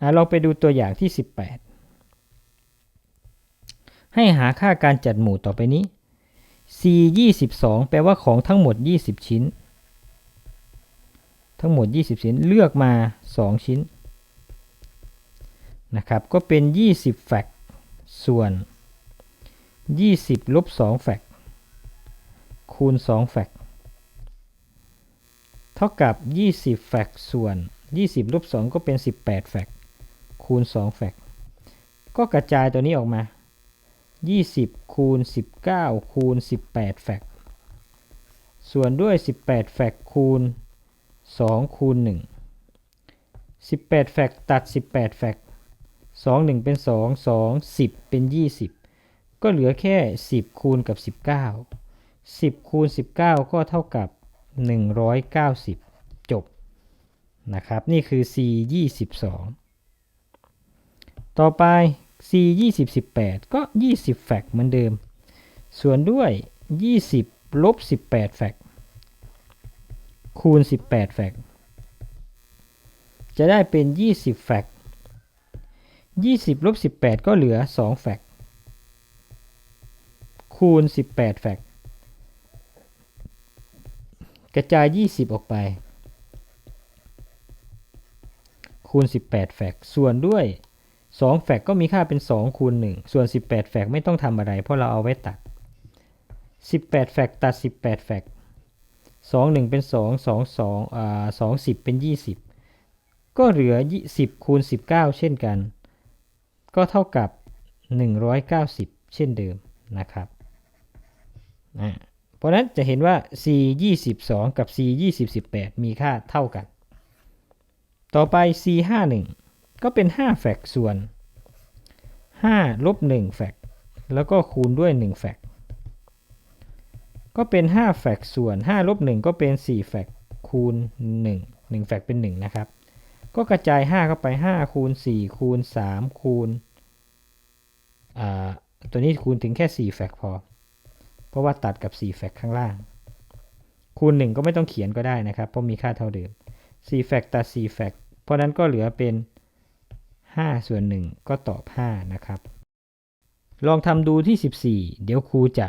อะเราไปดูตัวอย่างที่ 18 ให้หาค่าการจัดหมู่ต่อไปนี้ C 22แปลว่าของทั้งหมด 20 ชิ้น ทั้งหมด 20 ชิ้นเลือกมา 2 ชิ้นนะครับก็เป็น 20แฟกส่วน 20ลบ2แฟกคูณ2แฟกเท่ากับ 20แฟกส่วน 20ลบ2ก็เป็น 18แฟก คูณ2แฟกก็กระจายตัวนี้ออกมา 20 คูณ 19 คูณ 18 แฟกส่วนด้วย 18 แฟกคูณ 2 คูณ 1 18 แฟกตัด 18 แฟก2 1 เป็น 2 2 10 เป็น 20 ก็เหลือแค่ 10 คูณกับ 19 10 คูณ 19 ก็เท่ากับ 190 จบนะครับ นี่คือ C 22 ต่อไป C 20 18 ก็ 20 แฟกเหมือนเดิม ส่วนด้วย 20 ลบ 18 แฟกคูณ 18 แฟกจะได้เป็น 20 แฟก20 ลบ 18 ก็เหลือ 2 แฟกคูณ 18 แฟกกระจาย 20 ออกไป คูณ 18 แฟกส่วนด้วย 2 แฟกก็มีค่าเป็น 2 คูณ 1 ส่วน 18 แฟกไม่ต้องทำอะไร เพราะเราเอาไว้ตัด 18 แฟกตัด 18 แฟก2 1 เป็น 2 2 2อ่า2 10 เป็น 20 ก็เหลือ 10 คูณ 19 เช่นกัน ก็เท่ากับ 190 เช่นเดิมนะครับเพราะนั้นจะเห็นว่า c 22 กับ c 20 18 มีค่าเท่ากัน ต่อไป c 51 ก็เป็น 5 แฟกส่วน 5 ลบ 1 แฟก แล้วก็คูณด้วย 1 แฟก ก็เป็น 5 แฟกส่วน 5 ลบ 1 ก็เป็น 4 แฟก คูณ 1 1 แฟกเป็น 1 นะครับ ก็กระจาย 5 เข้าไป 5 คูณ 4 คูณ 3 คูณอ่าตัวนี้คูณถึงแค่ 4 แฟกพอ เพราะว่าตัดกับ 4 แฟกข้างล่าง คูณ 1 ก็ไม่ต้องเขียนก็ได้นะครับ เพราะมีค่าเท่าเดิม 4 แฟกตัด 4 แฟก เพราะนั้นก็เหลือเป็น 5 ส่วน 1 ก็ตอบ 5 นะครับ ลองทำดูที่ 14 เดี๋ยวครูจะ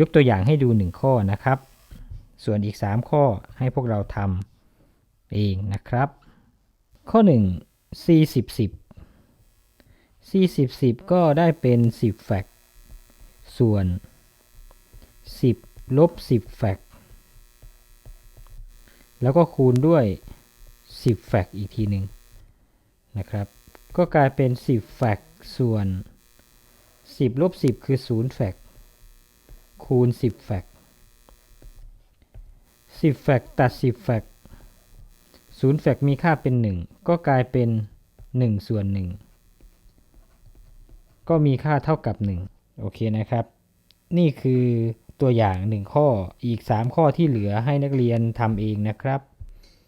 ยกตัวอย่างให้ดู 1 ข้อนะครับ ส่วนอีก 3 ข้อให้พวกเราทำเองนะครับ ข้อ 1 C 10 10 C 10 10 ก็ได้เป็น 10 แฟกส่วน 10ลบ10 แฟกแล้วก็คูณด้วย 10 แฟกอีกทีหนึ่งนะครับ ก็กลายเป็น 10 แฟกส่วน 10ลบ10 คือ 0 แฟกคูณ 10 แฟก10 แฟกตัด 10 แฟก0 แฟกมีค่าเป็น 1 ก็กลายเป็น 1 ส่วน 1 ก็มีค่าเท่ากับ 1 โอเคนะครับ นี่คือตัวอย่าง 1 ข้ออีก 3 ข้อที่เหลือให้นักเรียนทำเองนะครับ